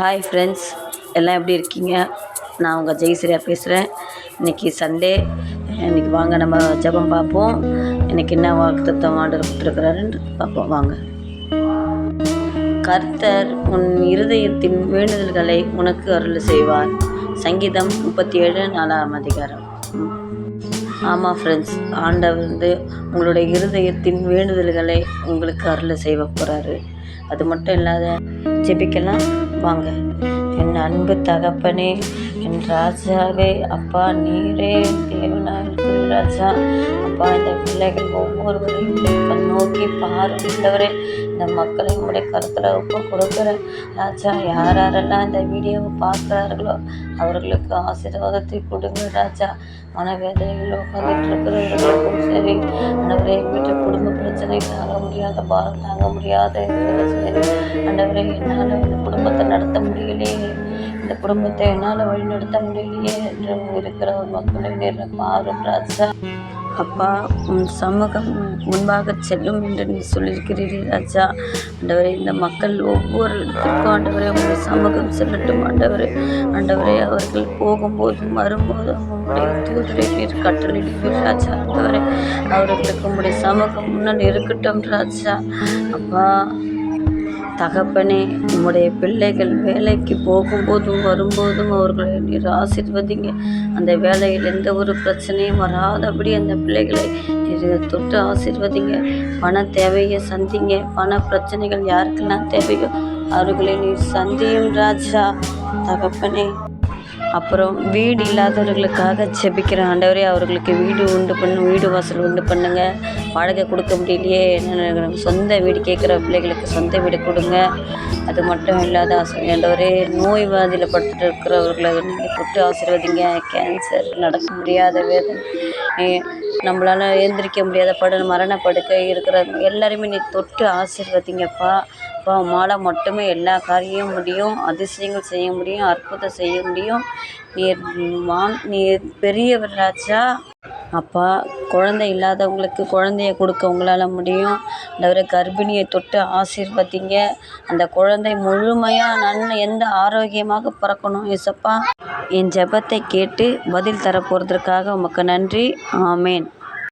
Hi friends எல்லாம் எப்படி இருக்கீங்க? நான் உங்கள் ஜெயஸ்ரீயா பேசுகிறேன் இன்றைக்கி சண்டே இன்றைக்கி வாங்க நம்ம ஜபம் பார்ப்போம். இன்றைக்கி என்ன வாக்குத்தம் ஆண்டவர் பார்ப்போம். வாங்க. கர்த்தர் உன் இருதயத்தின் வேண்டுதல்களை உனக்கு அருள் செய்வார். சங்கீதம் முப்பத்தி ஏழு நாலாம் அதிகாரம். ஆமாம் ஃப்ரெண்ட்ஸ் ஆண்டவர் வந்து உங்களுடைய இருதயத்தின் வேண்டுதல்களை உங்களுக்கு அருள் செய்ய போகிறாரு அது மட்டும் இல்லாத ஜெபிக்கலாம். வாங்க என் அன்பு தகப்பனே என் ராஜாவே அப்பா நீரே தேவனாக இருக்கிற ராஜா. அப்பா இந்த பிள்ளைகள் ஒவ்வொருவரையும் நோக்கி பார்க்கின்றவரே இந்த மக்களை உங்களுடைய கருத்தில் ஒப்பு கொடுக்குறேன் ராஜா. யார் யாரெல்லாம் இந்த வீடியோவை பார்க்குறார்களோ அவர்களுக்கு ஆசீர்வாதத்தை கொடுங்க ராஜா. மனவேதனையில் உட்காந்துட்டு இருக்கிறவர்களுக்கும் சரி ஆண்டவரே வீட்டு குடும்ப பிரச்சனை தாங்க முடியாத பாரம் தாங்க முடியாத. இருக்கிற சரி ஆண்டவரே என்னால் இந்த குடும்பத்தை நடத்த முடியலையே. இந்த குடும்பத்தை என்னால் வழிநடத்த முடியலையே என்று இருக்கிற ஒரு மக்களை நேரம் மாறும் ராஜா. அப்பா உன் சமூகம் முன்பாக செல்லும் என்று நீ சொல்லியிருக்கிறீர்கள் ராஜா. ஆண்டவரே இந்த மக்கள் ஒவ்வொரு ஆண்டவரே உங்களுடைய சமூகம் செல்லட்டும் ஆண்டவரே. ஆண்டவரே அவர்கள் போகும்போதும் வரும்போதும் உங்களுடைய தூதரை நீர் கட்டளிடுவீர் ராஜா. ஆண்டவரே அவர்களுக்கு உங்களுடைய சமூகம் முன்னால் இருக்கட்டும் ராஜா. அப்பா தகப்பனே உம்முடைய பிள்ளைகள் வேலைக்கு போகும்போதும் வரும்போதும் அவர்களை நீர் ஆசீர்வதிங்க. அந்த வேலையில் எந்த ஒரு பிரச்சனையும் வராதபடி அந்த பிள்ளைகளை நீர் தொட்டு ஆசீர்வதிங்க. பண தேவையை சந்திங்க. பண பிரச்சனைகள் யாருக்கெல்லாம் தேவையோ அவர்களை நீர் சந்தியும் ராஜா. தகப்பனே அப்புறம் வீடு இல்லாதவர்களுக்காக செபிக்கிற ஆண்டவரே அவர்களுக்கு வீடு உண்டு பண்ணு வீடு வாசல் உண்டு பண்ணுங்க. வாடகை கொடுக்க முடியலையே என்ன சொந்த வீடு கேட்குற பிள்ளைகளுக்கு சொந்த வீடு கொடுங்க. அது மட்டும் இல்லாத ஆசை- ஆண்டவரே நோய்வாதியில் படுத்துட்டு இருக்கிறவர்களை நீங்கள் தொட்டு ஆசீர்வதிங்க. கேன்சர் நடக்க முடியாத வேதனை. நம்மளால் எழுந்திரிக்க முடியாத படு மரண படுக்கை எல்லாருமே நீ தொட்டு ஆசீர்வதிங்கப்பா. அப்பா உம்மால் மட்டுமே எல்லா காரியமும் முடியும் அதிசயங்கள் செய்ய முடியும் அற்புதம் செய்ய முடியும். நீர் வான் நீர் பெரியவர் ராஜா. அப்பா குழந்தை இல்லாதவங்களுக்கு குழந்தைய கொடுக்க உங்களால் முடியும். அந்தவரை கர்ப்பிணியை தொட்டு ஆசீர்வதிங்க. அந்த குழந்தை முழுமையாக நல்ல எந்த ஆரோக்கியமாக பிறக்கணும் ஏசப்பா என் ஜெபத்தை கேட்டு பதில் தரப்போகிறதுக்காக உமக்கு நன்றி. ஆமேன்.